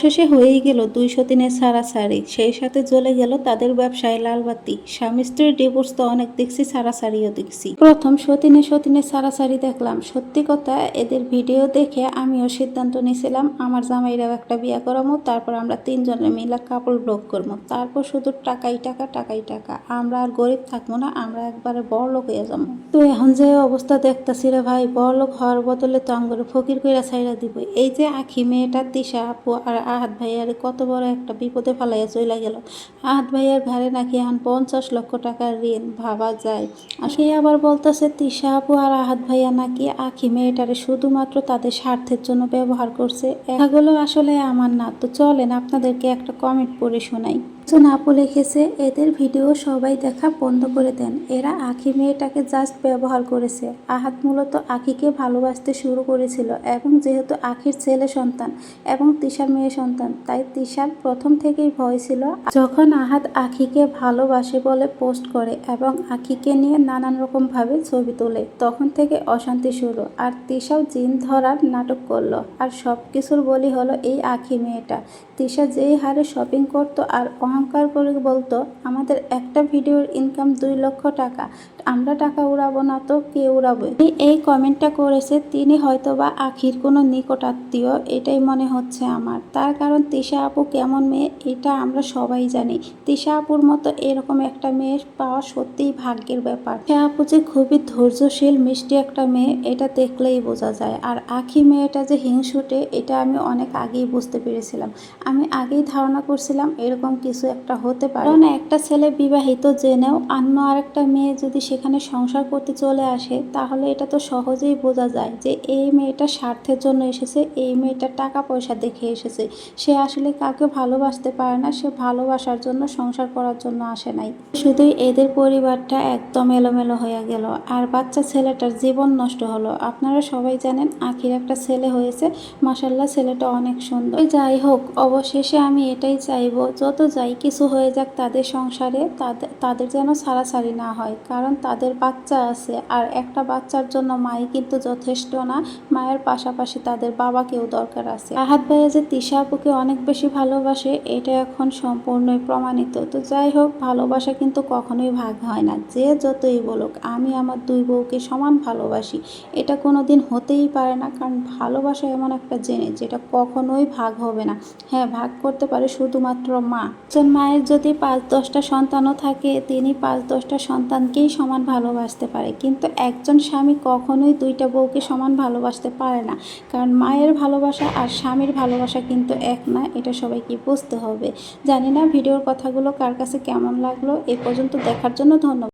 শেষে হয়েই গেল দুইশো দিনের সারাসারি। সেই সাথে জ্বলে গেল তাদের ব্যবসায় লালবাতি স্বামী স্ত্রীর ডিভোর্স তো অনেক দেখছি, সারাসারিও দেখছি। প্রথম সতীনে সতীনে সারাসারি দেখলাম। সত্যি কথা, এদের ভিডিও দেখে আমিও সিদ্ধান্ত নিয়েছিলাম, আমার জামাইরাও একটা বিয়ে করামো, তারপর আমরা তিনজনে মিলে কাপড় ব্লক করব তারপর শুধু টাকাই টাকা টাকাই টাকা। আমরা আর গরিব থাকব না, আমরা একবারে বড় লোক হয়ে যাব তো এখন যে অবস্থা দেখতাছি রে ভাই, বড় লোক হওয়ার বদলে তো আমগরে ফকির কইরা ছাইরা দিব এই যে আখি মেয়েটা দিশা আপু আর আহাত ভাইয়ার কত বড় একটা বিপদে ফালাইয়া চলে গেল। আহাত ভাইয়ার ঘরে নাকি এখন পঞ্চাশ লক্ষ টাকার ঋণ ভাবা যায়। আর সে আবার বলতেছে, তিশা আপু আর আহাত ভাইয়া নাকি আখি মেয়েটারে শুধুমাত্র তাদের স্বার্থের জন্য ব্যবহার করছে। এগুলো আসলে আমার না। তো চলেন, আপনাদেরকে একটা কমেন্ট পড়ে শোনাই। একজন আপু লিখেছে এদের ভিডিও সবাই দেখা বন্ধ করে দেন। এরা আখি মেয়েটাকে জাস্ট ব্যবহার করেছে। আহাত মূলত আখিকে ভালোবাসতে শুরু করেছিল এবং যেহেতু আখির ছেলে সন্তান এবং তিশার মেয়ে সন্তান, তাই তিশার প্রথম থেকেই ভয় ছিল। যখন আহাত আখিকে ভালোবাসে বলে পোস্ট করে এবং আখিকে নিয়ে নানান রকম ভাবে ছবি তোলে, তখন থেকে অশান্তি শুরু। আর তিশাও জিন ধরার নাটক করল। আর সব কিছুর বলি হলো এই আখি মেয়েটা। তিশা যেই হারে শপিং করতো আর অহংকার করে বলতো আমাদের একটা ভিডিওর ইনকাম দুই লক্ষ টাকা। আমরা টাকা উড়াবো না তো কে উড়াবে? এই- কমেন্টটা করেছে, তিনি হয়তো বা আখির কোনো নিকট আত্মীয়, এটাই মনে হচ্ছে আমার। তার কারণ তিশা আপু কেমন মেয়ে, এটা আমরা সবাই জানি। তিশা আপুর মতো এরকম একটা মেয়ে পাওয়া সত্যিই ভাগ্যের ব্যাপার। তিশা আপু যে খুবই ধৈর্যশীল, মিষ্টি একটা মেয়ে, এটা দেখলেই বোঝা যায়। আর আখি মেয়েটা যে হিংসুটে, এটা আমি অনেক আগেই বুঝতে পেরেছিলাম। আমি আগেই ধারণা করছিলাম এরকম কিছু একটা হতে পারে। কারণ একটা ছেলে বিবাহিত জেনেও অন্য আরেকটা মেয়ে যদি সেখানে সংসার করতে চলে আসে, তাহলে এটা তো সহজেই বোঝা যায় যে এই মেয়েটা স্বার্থের জন্য এসেছে, এই মেয়েটা টাকা পয়সা দেখে এসেছে। সে আসলে কাউকে ভালোবাসতে পারে না, সে ভালোবাসার জন্য, সংসার করার জন্য আসে নাই। শুধুই এদের পরিবারটা একদম এলোমেলো হয়ে গেল, আর বাচ্চা ছেলেটার জীবন নষ্ট হলো। আপনারা সবাই জানেন, আখির একটা ছেলে হয়েছে। মাসাল্লাহ ছেলেটা অনেক সুন্দর। যাই হোক, অবশেষে আমি এটাই চাইব, যত যাই কিছু হয়ে যাক, তাদের সংসারে তাদের তাদের যেন ছাড়াছাড়ি না হয়। কারণ তাদের বাচ্চা আছে আর একটা বাচ্চার জন্য মাই কিন্তু যথেষ্ট না, মায়ের পাশাপাশি তাদের বাবাকেও দরকার আছে। আহাত ভাইয়া যে তিশা আপুকে অনেক বেশি ভালোবাসে, এটা এখন সম্পূর্ণই প্রমাণিত। তো যাই হোক, ভালোবাসা কিন্তু কখনোই ভাগ হয় না। যে যতই বলুক, আমি আমার দুই বউকে সমান ভালোবাসি। এটা কোনো দিন হতেই পারে না, কারণ ভালোবাসা এমন একটা জিনিস যেটা কখনোই ভাগ হবে না। হ্যাঁ ভাগ করতে পারে শুধুমাত্র মা। মায়ের যদি পাঁচ দশটা সন্তানও থাকে, তিনি পাঁচ দশটা সন্তানকেই সমান ভালোবাসতে পারে। কিন্তু একজন স্বামী কখনোই দুইটা বউকে সমান ভালোবাসতে পারে না। কারণ মায়ের ভালোবাসা আর স্বামীর ভালোবাসা কিন্তু এক না, এটা সবাইকে বুঝতে হবে। জানি না ভিডিওর কথাগুলো কার কাছে কেমন লাগল, এ পর্যন্ত দেখার জন্য ধন্যবাদ।